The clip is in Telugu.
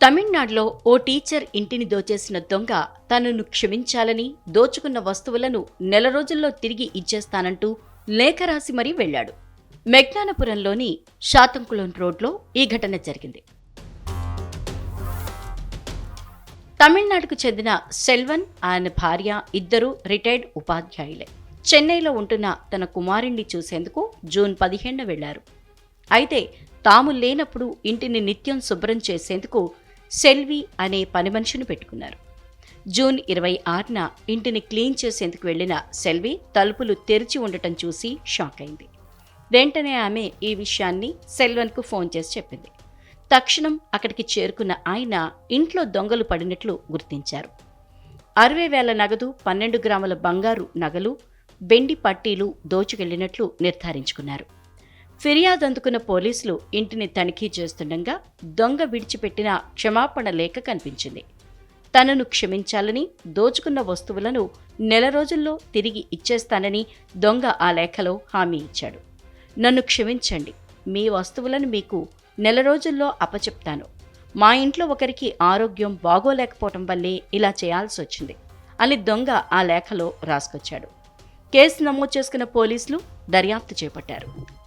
తమిళనాడులో ఓ టీచర్ ఇంటిని దోచేసిన దొంగ తనను క్షమించాలని దోచుకున్న వస్తువులను నెల రోజుల్లో తిరిగి ఇచ్చేస్తానంటూ లేఖ రాసి మరీ వెళ్ళాడు మెగ్నానపురంలోని శాతంకుళం రోడ్లో ఈ ఘటన జరిగింది. తమిళనాడుకు చెందిన సెల్వన్ ఆయన భార్య ఇద్దరు రిటైర్డ్ ఉపాధ్యాయులే. చెన్నైలో ఉంటున్న తన కుమారుణ్ణి చూసేందుకు జూన్ పదిహేను వెళ్ళారు అయితే తాము లేనప్పుడు ఇంటిని నిత్యం శుభ్రం చేసేందుకు సెల్వి అనే పని మనిషిని పెట్టుకున్నారు. జూన్ ఇరవై ఆరున ఇంటిని క్లీన్ చేసేందుకు వెళ్ళిన సెల్వి తలుపులు తెరిచి ఉండటం చూసి షాక్ అయింది. వెంటనే ఆమె ఈ విషయాన్ని సెల్వన్కు ఫోన్ చేసి చెప్పింది. తక్షణం అక్కడికి చేరుకున్న ఆయన ఇంట్లో దొంగలు పడినట్లు గుర్తించారు. అరవై వేల నగదు పన్నెండు గ్రాముల బంగారు నగలు బెండి పట్టీలు దోచుకెళ్ళినట్లు నిర్ధారించుకున్నారు. ఫిర్యాదు అందుకున్న పోలీసులు ఇంటిని తనిఖీ చేస్తుండగా దొంగ విడిచిపెట్టిన క్షమాపణ లేఖ కనిపించింది. తనను క్షమించాలని దోచుకున్న వస్తువులను నెల రోజుల్లో తిరిగి ఇచ్చేస్తానని దొంగ ఆ లేఖలో హామీ ఇచ్చాడు. నన్ను క్షమించండి మీ వస్తువులను మీకు నెల రోజుల్లో అప్పచెప్తాను. మా ఇంట్లో ఒకరికి ఆరోగ్యం బాగోలేకపోవటం వల్లే ఇలా చేయాల్సి వచ్చింది అని దొంగ ఆ లేఖలో రాసుకొచ్చాడు. కేసు నమోదు చేసుకున్న పోలీసులు దర్యాప్తు చేపట్టారు.